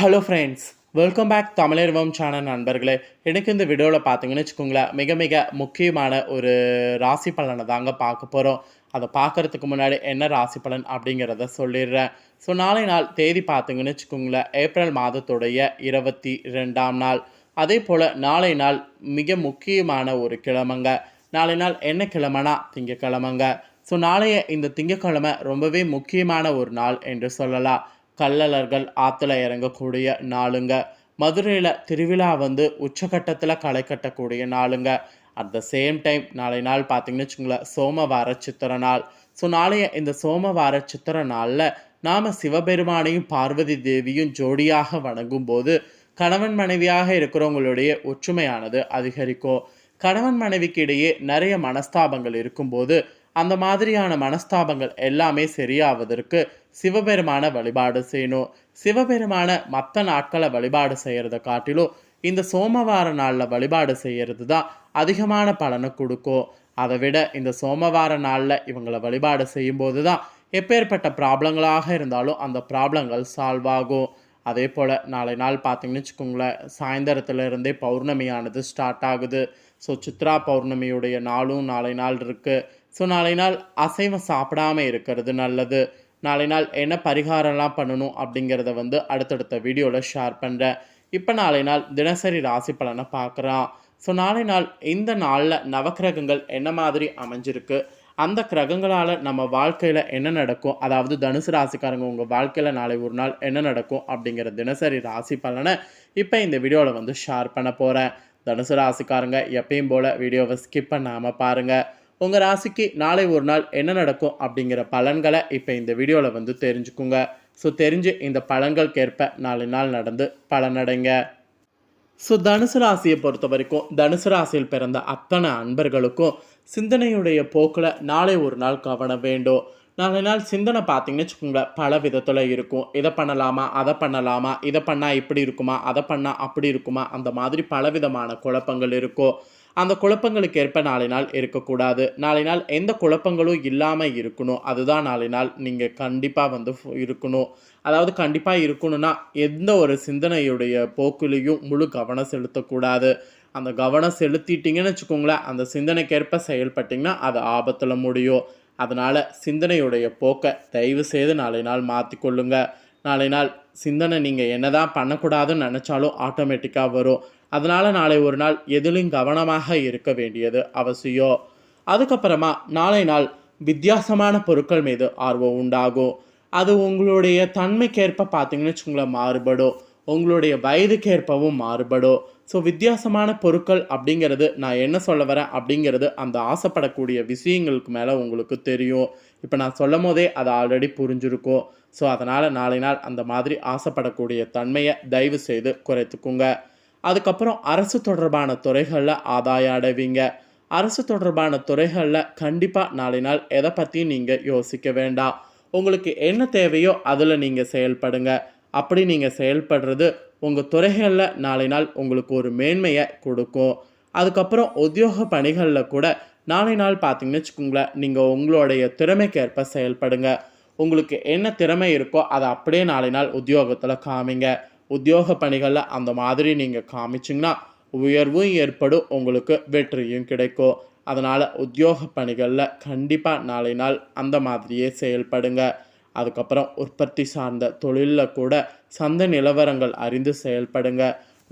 Hello friends welcome back Tamizharvam channel நண்பர்களே. எனக்கு இந்த வீடியோவில் பார்த்தீங்கன்னு வச்சுக்கோங்களேன் மிக மிக முக்கியமான ஒரு ராசி பலனை தாங்க பார்க்க போகிறோம் அதை பார்க்கறதுக்கு முன்னாடி என்ன ராசி பலன் அப்படிங்கிறத சொல்லிடுறேன். ஸோ நாளை நாள் தேதி பார்த்தீங்கன்னு வச்சுக்கோங்களேன் ஏப்ரல் மாதத்துடைய இருபத்தி ரெண்டாம் நாள். அதே போல் நாளை நாள் மிக முக்கியமான ஒரு கிழமைங்க. நாளை நாள் என்ன கிழமைனா? திங்கக்கிழமைங்க. ஸோ நாளைய இந்த திங்கக்கிழமை ரொம்பவே முக்கியமான ஒரு நாள் என்று சொல்லலாம். கள்ளலர்கள் ஆற்றுல இறங்கக்கூடிய நாளுங்க. மதுரையில் திருவிழா வந்து உச்சகட்டத்தில் களை கட்டக்கூடிய நாளுங்க. அட் த சேம் டைம் நாளை நாள் பார்த்தீங்கன்னு வச்சுங்களேன் சோமவார சித்திர நாள். ஸோ நாளைய இந்த சோமவார சித்திர நாளில் நாம் சிவபெருமானையும் பார்வதி தேவியும் ஜோடியாக வணங்கும் போது கணவன் மனைவியாக இருக்கிறவங்களுடைய ஒற்றுமையானது அதிகரிக்கும். கணவன் மனைவிக்கு இடையே நிறைய மனஸ்தாபங்கள் இருக்கும்போது அந்த மாதிரியான மனஸ்தாபங்கள் எல்லாமே சரியாவதற்கு சிவபெருமான வழிபாடு செய்யணும். சிவபெருமான மற்ற நாட்களை வழிபாடு செய்கிறத காட்டிலும் இந்த சோமவார நாளில் வழிபாடு செய்கிறது தான் அதிகமான பலனை கொடுக்கும். அதை விட இந்த சோமவார நாளில் இவங்களை வழிபாடு செய்யும்போது தான் எப்பேற்பட்ட ப்ராப்ளங்களாக இருந்தாலும் அந்த ப்ராப்ளங்கள் சால்வ் ஆகும். அதே போல் நாளை நாள் பார்த்தீங்கன்னு வச்சுக்கோங்களேன் சாயந்தரத்துலேருந்தே பௌர்ணமியானது ஸ்டார்ட் ஆகுது. ஸோ சித்ரா பௌர்ணமியுடைய நாளும் நாளை நாள் இருக்குது ஸோ நாளை நாள் அசைவம் சாப்பிடாம இருக்கிறது நல்லது. நாளை நாள் என்ன பரிகாரம்லாம் பண்ணணும் அப்படிங்கிறத வந்து அடுத்தடுத்த வீடியோவில் ஷேர் பண்ணுறேன் இப்போ நாளை நாள் தினசரி ராசி பலனை பார்க்குறான். ஸோ நாளை நாள் இந்த நாளில் நவக்கிரகங்கள் என்ன மாதிரி அமைஞ்சிருக்கு? அந்த கிரகங்களால் நம்ம வாழ்க்கையில் என்ன நடக்கும்? அதாவது தனுசு ராசிக்காரங்க உங்கள் வாழ்க்கையில் நாளை ஒரு நாள் என்ன நடக்கும் அப்படிங்கிற தினசரி ராசி பலனை இப்போ இந்த வீடியோவில் வந்து ஷேர் பண்ண போகிறேன் தனுசு ராசிக்காரங்க எப்பயும் போல் வீடியோவை ஸ்கிப் பண்ணாமல் பாருங்கள் உங்கள் ராசிக்கு நாளை ஒரு நாள் என்ன நடக்கும் அப்படிங்கிற பலன்களை இப்போ இந்த வீடியோவில் வந்து தெரிஞ்சுக்குங்க. ஸோ தெரிஞ்சு இந்த பலன்களுக்கேற்ப நாலு நாள் நடந்து பலனடைங்க. ஸோ தனுசு ராசியை பொறுத்த வரைக்கும் தனுசு ராசியில் பிறந்த அத்தனை அன்பர்களுக்கும் சிந்தனையுடைய போக்கில் நாளை ஒரு நாள் கவனம் வேண்டும். நாலு நாள் சிந்தனை பார்த்தீங்கன்னு வச்சுக்கோங்களேன் பல விதத்தில் இருக்கும். இதை பண்ணலாமா அதை பண்ணலாமா இதை பண்ணால் இப்படி இருக்குமா அதை பண்ணால் அப்படி இருக்குமா அந்த மாதிரி பலவிதமான குழப்பங்கள் இருக்கும். அந்த குழப்பங்களுக்கு ஏற்ப நாளை நாள் இருக்கக்கூடாது. நாளை நாள் எந்த குழப்பங்களும் இல்லாமல் இருக்கணும். அதுதான் நாளை நாள் நீங்கள் கண்டிப்பாக வந்து இருக்கணும். அதாவது கண்டிப்பாக இருக்கணும்னா எந்த ஒரு சிந்தனையுடைய போக்குலேயும் முழு கவனம் செலுத்தக்கூடாது. அந்த கவனம் செலுத்திட்டீங்கன்னு வச்சுக்கோங்களேன் அந்த சிந்தனைக்கேற்ப செயல்பட்டிங்கன்னா அது ஆபத்தில் முடியும். அதனால் சிந்தனையுடைய போக்கை தயவு செய்து நாளை நாள் மாற்றிக்கொள்ளுங்க நாளை நாள் சிந்தனை நீங்கள் என்ன தான் பண்ணக்கூடாதுன்னு நினச்சாலும் ஆட்டோமேட்டிக்காக வரும். அதனால் நாளை ஒரு நாள் எதிலும் கவனமாக இருக்க வேண்டியது அவசியம் அதுக்கப்புறமா நாளை நாள் வித்தியாசமான பொருட்கள் மீது ஆர்வம் உண்டாகும் அது உங்களுடைய தன்மைக்கேற்ப பார்த்தீங்கன்னு வச்சுங்களேன் மாறுபடும் உங்களுடைய வயதுக்கேற்பவும் மாறுபடும் ஸோ வித்தியாசமான பொருட்கள் அப்படிங்கிறது நான் என்ன சொல்ல வரேன் அப்படிங்கிறது அந்த ஆசைப்படக்கூடிய விஷயங்களுக்கு மேலே உங்களுக்கு தெரியும். இப்போ நான் சொல்லும் போதே அது ஆல்ரெடி புரிஞ்சிருக்கும் ஸோ அதனால் நாளை நாள் அந்த மாதிரி ஆசைப்படக்கூடிய தன்மையை தயவு செய்து குறைத்துக்குங்க. அதுக்கப்புறம் அரசு தொடர்பான துறைகளில் ஆதாயம் அடைவீங்க. அரசு தொடர்பான துறைகளில் கண்டிப்பாக நாளை நாள் எதை பற்றியும் நீங்கள் யோசிக்க வேண்டாம். உங்களுக்கு என்ன தேவையோ அதில் நீங்கள் செயல்படுங்க. அப்படி நீங்கள் செயல்படுறது உங்கள் துறைகளில் நாளை நாள் உங்களுக்கு ஒரு மேன்மையை கொடுக்கும். அதுக்கப்புறம் உத்தியோக பணிகளில் கூட நாளை நாள் பார்த்தீங்கன்னு வச்சுக்கோங்களேன் நீங்கள் உங்களுடைய திறமைக்கேற்ப செயல்படுங்க. உங்களுக்கு என்ன திறமை இருக்கோ அதை அப்படியே நாளை நாள் உத்தியோகத்தில் காமிங்க. உத்தியோக பணிகளில் அந்த மாதிரி நீங்கள் காமிச்சிங்கன்னா உயர்வும் ஏற்படும் உங்களுக்கு வெற்றியும் கிடைக்கும். அதனால் உத்தியோக பணிகளில் கண்டிப்பாக நாளை நாள் அந்த மாதிரியே செயல்படுங்க. அதுக்கப்புறம் உற்பத்தி சார்ந்த தொழிலில் கூட சந்தை நிலவரங்கள் அறிந்து செயல்படுங்க.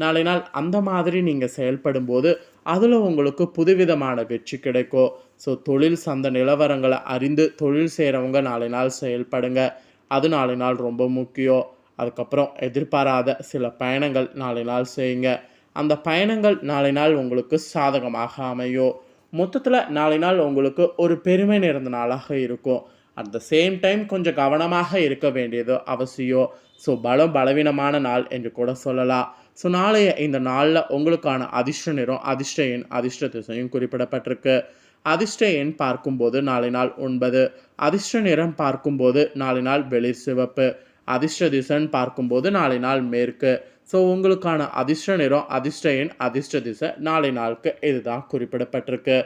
நாளை நாள் அந்த மாதிரி நீங்கள் செயல்படும்போது அதில் உங்களுக்கு புதுவிதமான வெற்றி கிடைக்கும். ஸோ தொழில் சந்தை நிலவரங்களை அறிந்து தொழில் செய்கிறவங்க நாளை நாள் செயல்படுங்க. அது நாளை நாள் ரொம்ப முக்கியம். அதுக்கப்புறம் எதிர்பாராத சில பயணங்கள் நாளை நாள் செய்யுங்க. அந்த பயணங்கள் நாளை நாள் உங்களுக்கு சாதகமாக அமையும். மொத்தத்தில் நாளை நாள் உங்களுக்கு ஒரு பெருமை நிறைந்த நாளாக இருக்கும். அட் த சேம் டைம் கொஞ்சம் கவனமாக இருக்க வேண்டியது அவசியம். ஸோ பலம் பலவீனமான நாள் என்று கூட சொல்லலாம். ஸோ நாளைய இந்த நாளில் உங்களுக்கான அதிர்ஷ்ட நிறம் அதிர்ஷ்ட எண் அதிர்ஷ்ட திசையும் குறிப்பிடப்பட்டிருக்கு. அதிர்ஷ்ட எண் பார்க்கும்போது நாளை நாள் ஒன்பது. அதிர்ஷ்ட நிறம் பார்க்கும்போது நாளை நாள் வெளிர் சிவப்பு. அதிர்ஷ்ட திசைன்னு பார்க்கும்போது நாளை நாள் மேற்கு. ஸோ உங்களுக்கான அதிர்ஷ்ட நிறம் அதிர்ஷ்ட எண் அதிர்ஷ்ட திசை நாளை நாளுக்கு இதுதான் குறிப்பிடப்பட்டிருக்கு.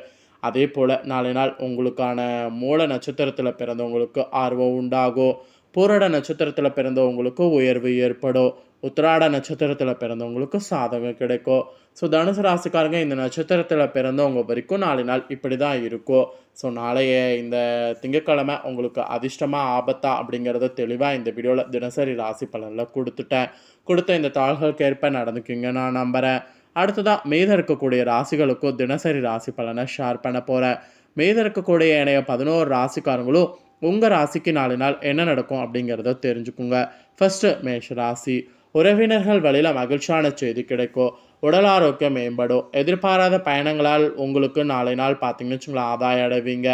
அதே போல் நாளை நாள் உங்களுக்கான மூல நட்சத்திரத்தில் பிறந்தவங்களுக்கு ஆர்வம் உண்டாகும். பூரட நட்சத்திரத்தில் பிறந்தவங்களுக்கு உயர்வு ஏற்படும். உத்திராட நட்சத்திரத்தில் பிறந்தவங்களுக்கு சாதகம் கிடைக்கும். ஸோ தனுசு ராசிக்காரங்க இந்த நட்சத்திரத்தில் பிறந்தவங்க வரைக்கும் நாலு நாள் இப்படி தான் இருக்கும். ஸோ நாளைய இந்த திங்கட்கிழமை உங்களுக்கு அதிர்ஷ்டமாக ஆபத்தா அப்படிங்கிறத தெளிவாக இந்த வீடியோவில் தினசரி ராசி பலனில் கொடுத்துட்டேன். கொடுத்த இந்த தாள்களுக்கு ஏற்ப நடந்துக்கிங்க நான் நம்புகிறேன் அடுத்ததாக மீதம் இருக்கக்கூடிய ராசிகளுக்கும் தினசரி ராசி பலனை ஷேர் பண்ண போகிறேன் மீதம் இருக்கக்கூடிய இணைய பதினோரு ராசிக்காரங்களும் உங்கள் ராசிக்கு நாலு நாள் என்ன நடக்கும் அப்படிங்கிறத தெரிஞ்சுக்குங்க. ஃபஸ்ட்டு மேஷ ராசி. உறவினர்கள் வழியில் மகிழ்ச்சியான செய்தி கிடைக்கும். உடல் ஆரோக்கியம் மேம்படும். எதிர்பாராத பயணங்களால் உங்களுக்கு நாளை நாள் பார்த்தீங்கன்னு வச்சுங்களேன் ஆதாயம் அடைவீங்க.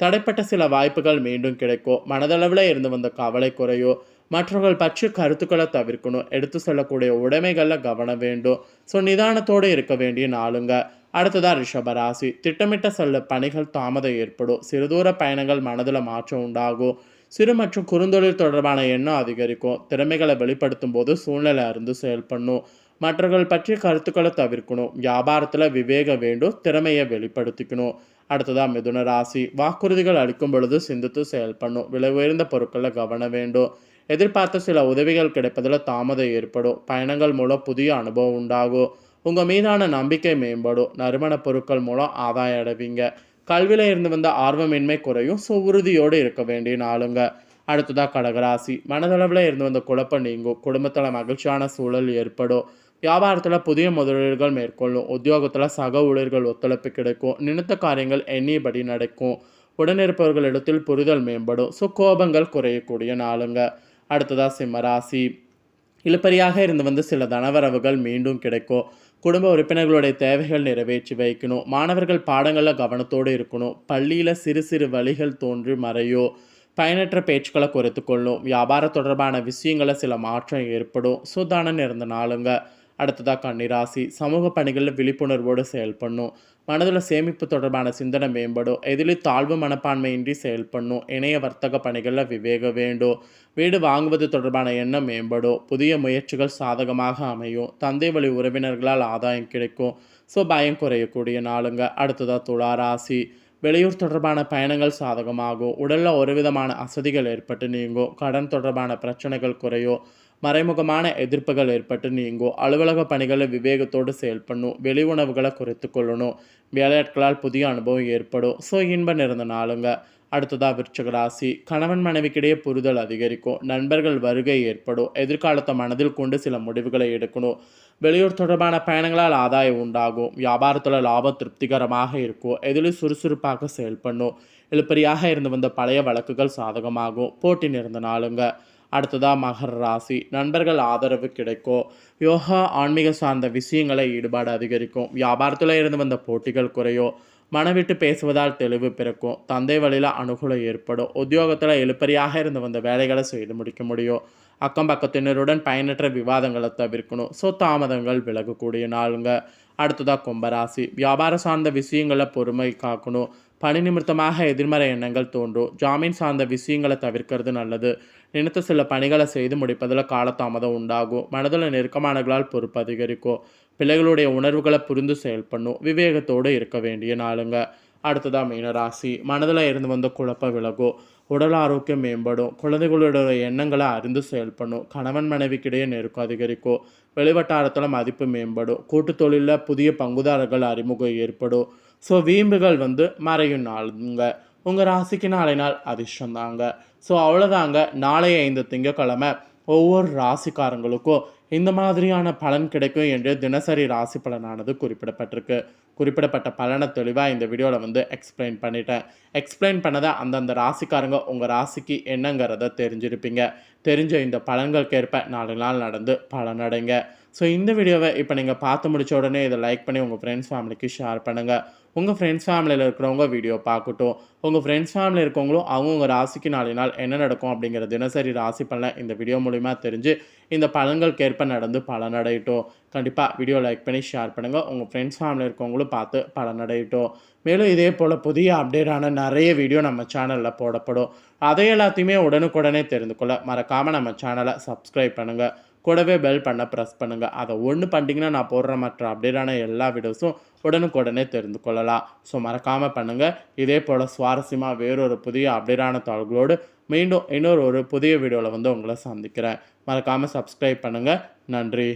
தடைப்பட்ட சில வாய்ப்புகள் மீண்டும் கிடைக்கும். மனதளவில் இருந்து வந்த கவலை குறையும். மற்றவர்கள் பற்றி கருத்துக்களை தவிர்க்கணும். எடுத்து செல்லக்கூடிய உடைமைகளில் கவனம் வேண்டும். ஸோ நிதானத்தோடு இருக்க வேண்டிய நாளுங்க. அடுத்ததாக ரிஷபராசி திட்டமிட்ட செல்ல பணிகள் தாமதம் ஏற்படும். சிறுதூர பயணங்கள் மனதில் மாற்றம் உண்டாகும். சிறு மற்றும் குறுந்தொழில் தொடர்பான எண்ணம் அதிகரிக்கும். திறமைகளை வெளிப்படுத்தும் போது சூழ்நிலை அறிந்து செயல்படணும் மற்றவர்கள் பற்றிய கருத்துக்களை தவிர்க்கணும். வியாபாரத்தில் விவேக வேண்டும். திறமையை வெளிப்படுத்திக்கணும். அடுத்ததாக மிதுன ராசி. வாக்குறுதிகள் அளிக்கும் பொழுது சிந்தித்து செயல்படணும் விலை உயர்ந்த பொருட்களில் கவனம் வேண்டும். எதிர்பார்த்த சில உதவிகள் கிடைப்பதில் தாமதம் ஏற்படும். பயணங்கள் மூலம் புதிய அனுபவம் உண்டாகும். உங்கள் மீதான நம்பிக்கை மேம்படும். நறுமணப் பொருட்கள் மூலம் ஆதாயம் அடைவீங்க. கல்வியில் இருந்து வந்த ஆர்வமின்மை குறையும். ஸோ உறுதியோடு இருக்க வேண்டிய நாளுங்க. அடுத்ததாக கடகராசி. மனதளவில் இருந்து வந்த குழப்பம் நீங்கும். குடும்பத்தில் மகிழ்ச்சியான சூழல் ஏற்படும். வியாபாரத்தில் புதிய முதலீடுகள் மேற்கொள்ளும். உத்தியோகத்தில் சக ஊழியர்கள் ஒத்துழைப்பு கிடைக்கும். நினைத்த காரியங்கள் எண்ணியபடி நடக்கும். உடனிருப்பவர்களிடத்தில் புரிதல் மேம்படும். ஸோ கோபங்கள் குறையக்கூடிய நாளுங்க. அடுத்ததாக சிம்மராசி இழுப்பறியாக இருந்து வந்து சில தனவரவுகள் மீண்டும் கிடைக்கும். குடும்ப உறுப்பினர்களுடைய தேவைகள் நிறைவேற்றி வைக்கணும். மாணவர்கள் பாடங்களில் கவனத்தோடு இருக்கணும். பள்ளியில் சிறு சிறு வழிகள் தோன்றி மறையோ பயனற்ற பேச்சுக்களை குறைத்து கொள்ளும். வியாபார தொடர்பான விஷயங்களில் சில மாற்றம் ஏற்படும். சூதானன் இருந்த நாளுங்க. அடுத்ததாக கன்னிராசி. சமூக பணிகளில் விழிப்புணர்வோடு செயல்படணும். மனதில் சேமிப்பு தொடர்பான சிந்தனை மேம்படும். எதிலும் தாழ்வு மனப்பான்மையின்றி செயல்படணும். இணைய வர்த்தக பணிகளில் விவேக வேண்டும். வீடு வாங்குவது தொடர்பான எண்ணம் மேம்படும். புதிய முயற்சிகள் சாதகமாக அமையும். தந்தை வழி உறவினர்களால் ஆதாயம் கிடைக்கும். ஸோ பயம் குறையக்கூடிய நாளுங்க. அடுத்ததாக துளா ராசி. வெளியூர் தொடர்பான பயணங்கள் சாதகமாகும். உடலில் ஒரு விதமான அசதிகள் ஏற்பட்டு நீங்கும். கடன் தொடர்பான பிரச்சனைகள் குறையும். மறைமுகமான எதிர்ப்புகள் ஏற்பட்டு நீங்கும். அலுவலக பணிகளை விவேகத்தோடு செயல்படணும். வெளி உணவுகளை குறைத்து கொள்ளணும். வேலையாட்களால் புதிய அனுபவம் ஏற்படும். ஸோ இன்பம் நிறந்த நாளுங்க. அடுத்ததாக விருச்சக ராசி. கணவன் மனைவிக்கிடையே புரிதல் அதிகரிக்கும். நண்பர்கள் வருகை ஏற்படும். எதிர்காலத்தை மனதில் கொண்டு சில முடிவுகளை எடுக்கணும். வெளியூர் தொடர்பான பயணங்களால் ஆதாயம் உண்டாகும். வியாபாரத்தில் லாபம் திருப்திகரமாக இருக்கும். எதிலும் சுறுசுறுப்பாக செயல்படணும். இழுப்பறியாக இருந்து வந்த பழைய வழக்குகள் சாதகமாகும். போட்டி நிறந்த நாளுங்க. அடுத்ததாக மகர ராசி. நண்பர்கள் ஆதரவு கிடைக்கும் யோகா ஆன்மீக சார்ந்த விஷயங்களை ஈடுபாடு அதிகரிக்கும். வியாபாரத்தில் இருந்து வந்த போட்டிகள் குறையும் மனவிட்டு பேசுவதால் தெளிவு பிறக்கும். தந்தை வழியில் அனுகூலம் ஏற்படும். உத்தியோகத்தில் எழுப்பறியாக இருந்து வந்த வேலைகளை செய்து முடிக்க முடியும். அக்கம் பக்கத்தினருடன் பயனற்ற விவாதங்களை தவிர்க்கணும். ஸோ தாமதங்கள் விலகக்கூடிய நாளுங்க. அடுத்ததாக கும்பராசி. வியாபாரம் சார்ந்த விஷயங்களை பொறுமை காக்கணும். பணி நிமித்தமாக எதிர்மறை எண்ணங்கள் தோன்றும். ஜாமீன் சார்ந்த விஷயங்களை தவிர்க்கிறது நல்லது. நினைத்த சில பணிகளை செய்து முடிப்பதில் காலதாமதம் உண்டாகும். மனதில் நெருக்கமானங்களால் பொறுப்பு அதிகரிக்கும். பிள்ளைகளுடைய உணர்வுகளை புரிந்து செயல்படணும். விவேகத்தோடு இருக்க வேண்டிய நாளுங்க. அடுத்ததாக மீனராசி மனதில் இருந்து வந்த குழப்ப விலகும். உடல் ஆரோக்கியம் மேம்படும். குழந்தைகளுடைய எண்ணங்களை அறிந்து செயல்படணும். கணவன் மனைவிக்கிடையே நெருக்கம் அதிகரிக்கும். வெளிவட்டாரத்தில் மதிப்பு மேம்படும். கூட்டு தொழிலில் புதிய பங்குதாரர்கள் அறிமுகம் ஏற்படும். ஸோ வீம்புகள் வந்து மறையும் நாளுங்க. உங்கள் ராசிக்கு நாளை நாள் அதிர்ஷ்டம் தாங்க. ஸோ அவ்வளோதாங்க நாளைய ஐந்து திங்கக்கிழமை ஒவ்வொரு ராசிக்காரங்களுக்கும் இந்த மாதிரியான பலன் கிடைக்கும் என்று தினசரி ராசி பலனானது குறிப்பிடப்பட்டிருக்கு. குறிப்பிடப்பட்ட பலனை தெளிவாக இந்த வீடியோவில் வந்து எக்ஸ்பிளைன் பண்ணிட்டேன். எக்ஸ்பிளைன் பண்ணதை அந்தந்த ராசிக்காரங்க உங்கள் ராசிக்கு என்னங்கிறத தெரிஞ்சிருப்பீங்க. தெரிஞ்ச இந்த பலன்களுக்கேற்ப நாலு நாள் நடந்து பலனடைங்க. ஸோ இந்த வீடியோவை இப்போ நீங்கள் பார்த்து முடிச்ச உடனே இதை லைக் பண்ணி உங்கள் ஃப்ரெண்ட்ஸ் ஃபேமிலிக்கு ஷேர் பண்ணுங்கள் உங்கள் ஃப்ரெண்ட்ஸ் ஃபேமிலியில் இருக்கிறவங்க வீடியோ பார்க்கட்டும். உங்கள் ஃப்ரெண்ட்ஸ் ஃபேமிலியில் இருக்கவங்களும் அவங்கவுங்க ராசிக்கு நாளை நாள் என்ன நடக்கும் அப்படிங்கிற தினசரி ராசி பலன் இந்த வீடியோ மூலிமா தெரிஞ்சு இந்த பலன்களுக்கேற்ப நடந்து பலனடையட்டும். கண்டிப்பாக வீடியோ லைக் பண்ணி ஷேர் பண்ணுங்கள் உங்கள் ஃப்ரெண்ட்ஸ் ஃபேமிலி இருக்கவங்களும் பார்த்து பலனடையட்டும். மேலும் இதே போல் புதிய அப்டேட்டான நிறைய வீடியோ நம்ம சேனலில் போடப்படும். அதை எல்லாத்தையுமே உடனுக்குடனே தெரிந்து கொள்ள மறக்காமல் நம்ம சேனலை சப்ஸ்கிரைப் பண்ணுங்கள் கூடவே பெல் பண்ண ப்ரெஸ் பண்ணுங்கள் அதை ஒன்று பண்ணிட்டீங்கன்னா நான் போடுற மற்ற அப்டேட்டான எல்லா வீடியோஸும் உடனுக்குடனே தெரிந்து கொள்ளலாம். ஸோ மறக்காமல் பண்ணுங்கள் இதே போல் சுவாரஸ்யமாக வேறொரு புதிய அப்டேட்டான தாள்களோடு மீண்டும் இன்னொரு ஒரு புதிய வீடியோவில் வந்து உங்களை சந்திக்கிறேன். மறக்காமல் சப்ஸ்கிரைப் பண்ணுங்கள் நன்றி.